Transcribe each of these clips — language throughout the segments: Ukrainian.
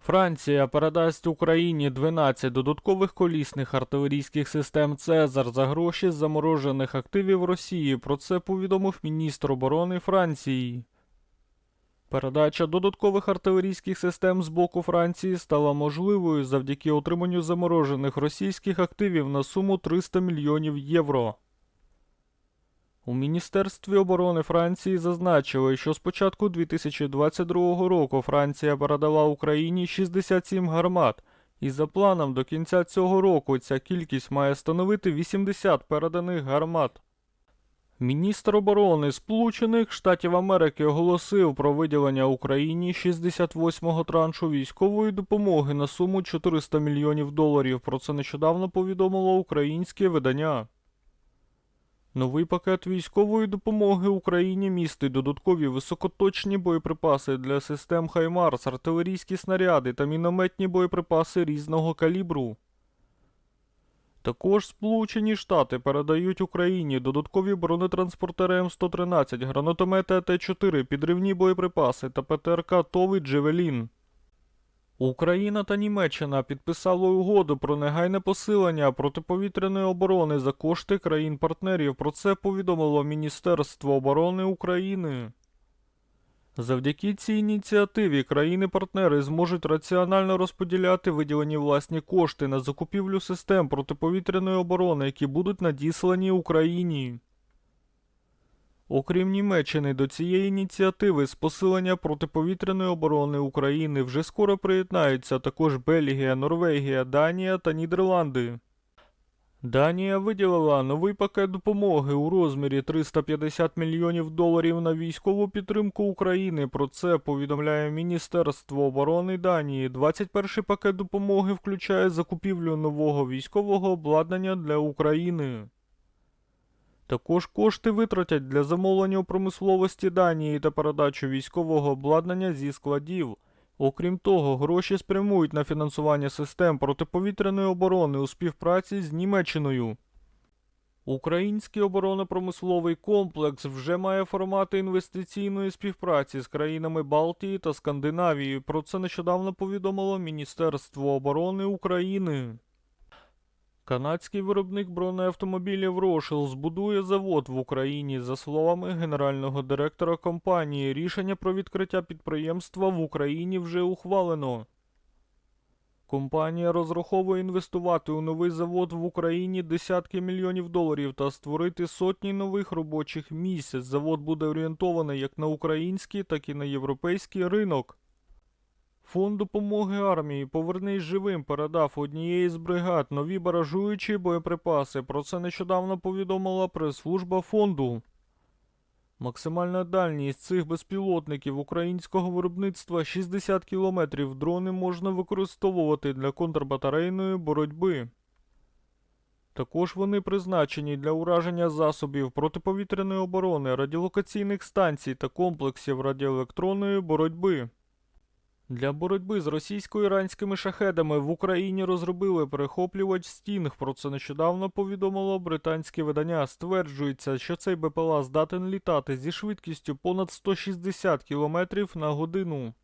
Франція передасть Україні 12 додаткових колісних артилерійських систем Цезар за гроші з заморожених активів Росії. Про це повідомив міністр оборони Франції. Передача додаткових артилерійських систем з боку Франції стала можливою завдяки отриманню заморожених російських активів на суму 300 мільйонів євро. У Міністерстві оборони Франції зазначили, що з початку 2022 року Франція передала Україні 67 гармат, і за планом до кінця цього року ця кількість має становити 80 переданих гармат. Міністр оборони Сполучених Штатів Америки оголосив про виділення Україні 68-го траншу військової допомоги на суму 400 мільйонів доларів. Про це нещодавно повідомило українське видання. Новий пакет військової допомоги Україні містить додаткові високоточні боєприпаси для систем Хаймарс, артилерійські снаряди та мінометні боєприпаси різного калібру. Також Сполучені Штати передають Україні додаткові бронетранспортери М113, гранатомети АТ-4, підривні боєприпаси та ПТРК ТОВ і Джевелін. Україна та Німеччина підписали угоду про негайне посилення протиповітряної оборони за кошти країн-партнерів. Про це повідомило Міністерство оборони України. Завдяки цій ініціативі країни-партнери зможуть раціонально розподіляти виділені власні кошти на закупівлю систем протиповітряної оборони, які будуть надіслані Україні. Окрім Німеччини, до цієї ініціативи з посилення протиповітряної оборони України вже скоро приєднаються також Бельгія, Норвегія, Данія та Нідерланди. Данія виділила новий пакет допомоги у розмірі 350 мільйонів доларів на військову підтримку України. Про це повідомляє Міністерство оборони Данії. 21-й пакет допомоги включає закупівлю нового військового обладнання для України. Також кошти витратять для замовлення у промисловості Данії та передачу військового обладнання зі складів. Окрім того, гроші спрямують на фінансування систем протиповітряної оборони у співпраці з Німеччиною. Український оборонно-промисловий комплекс вже має формати інвестиційної співпраці з країнами Балтії та Скандинавії. Про це нещодавно повідомило Міністерство оборони України. Канадський виробник бронеавтомобілів Рошел збудує завод в Україні. За словами генерального директора компанії, рішення про відкриття підприємства в Україні вже ухвалено. Компанія розраховує інвестувати у новий завод в Україні десятки мільйонів доларів та створити сотні нових робочих місць. Завод буде орієнтований як на український, так і на європейський ринок. Фонд допомоги армії Повернись живим передав однієї з бригад нові баражуючі боєприпаси. Про це нещодавно повідомила прес-служба фонду. Максимальна дальність цих безпілотників українського виробництва 60 кілометрів. Дрони можна використовувати для контрбатарейної боротьби. Також вони призначені для ураження засобів протиповітряної оборони, радіолокаційних станцій та комплексів радіоелектронної боротьби. Для боротьби з російсько-іранськими шахедами в Україні розробили перехоплювач Стінг. Про це нещодавно повідомило британське видання. Стверджується, що цей БПЛА здатен літати зі швидкістю понад 160 км на годину.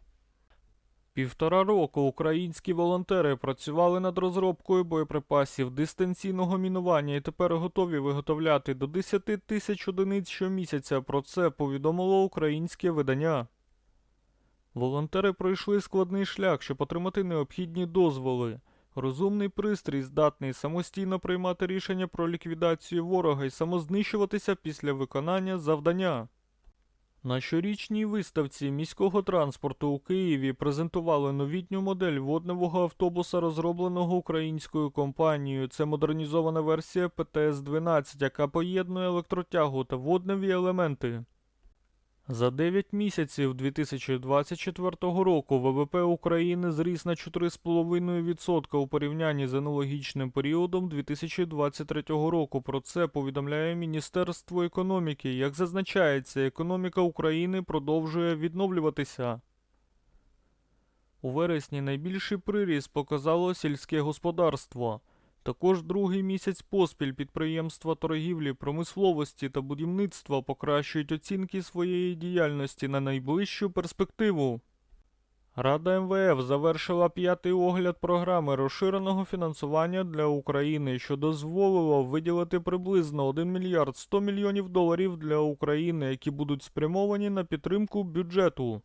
Півтора року українські волонтери працювали над розробкою боєприпасів дистанційного мінування і тепер готові виготовляти до 10 тисяч одиниць щомісяця. Про це повідомило українське видання. Волонтери пройшли складний шлях, щоб отримати необхідні дозволи. Розумний пристрій здатний самостійно приймати рішення про ліквідацію ворога і самознищуватися після виконання завдання. На щорічній виставці міського транспорту у Києві презентували новітню модель водневого автобуса, розробленого українською компанією. Це модернізована версія ПТС-12, яка поєднує електротягу та водневі елементи. За 9 місяців 2024 року ВВП України зріс на 4,5% у порівнянні з аналогічним періодом 2023 року. Про це повідомляє Міністерство економіки. Як зазначається, економіка України продовжує відновлюватися. У вересні найбільший приріст показало сільське господарство. Також другий місяць поспіль підприємства торгівлі, промисловості та будівництва покращують оцінки своєї діяльності на найближчу перспективу. Рада МВФ завершила п'ятий огляд програми розширеного фінансування для України, що дозволило виділити приблизно 1 мільярд 100 мільйонів доларів для України, які будуть спрямовані на підтримку бюджету.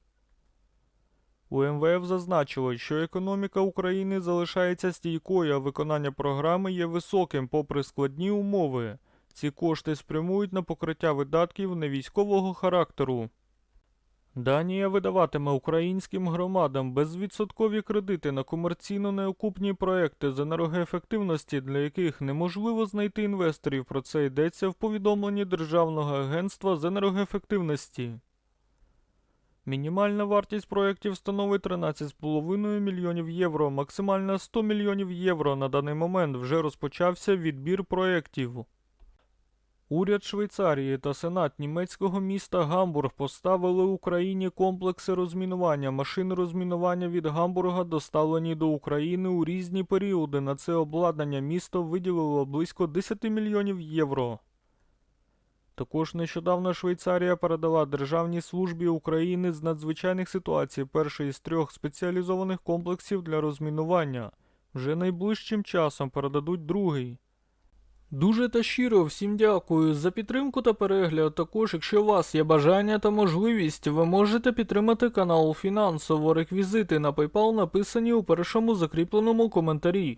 У МВФ зазначили, що економіка України залишається стійкою, а виконання програми є високим попри складні умови. Ці кошти спрямують на покриття видатків невійськового характеру. Данія видаватиме українським громадам безвідсоткові кредити на комерційно неокупні проекти з енергоефективності, для яких неможливо знайти інвесторів. Про це йдеться в повідомленні Державного агентства з енергоефективності. Мінімальна вартість проєктів становить 13,5 мільйонів євро, максимальна 100 мільйонів євро. На даний момент вже розпочався відбір проєктів. Уряд Швейцарії та Сенат німецького міста Гамбург поставили Україні комплекси розмінування. Машини розмінування від Гамбурга доставлені до України у різні періоди. На це обладнання місто виділило близько 10 мільйонів євро. Також нещодавно Швейцарія передала Державній службі України з надзвичайних ситуацій перший із трьох спеціалізованих комплексів для розмінування. Вже найближчим часом передадуть другий. Дуже та щиро всім дякую за підтримку та перегляд. Також, якщо у вас є бажання та можливість, ви можете підтримати канал фінансово. Реквізити на PayPal написані у першому закріпленому коментарі.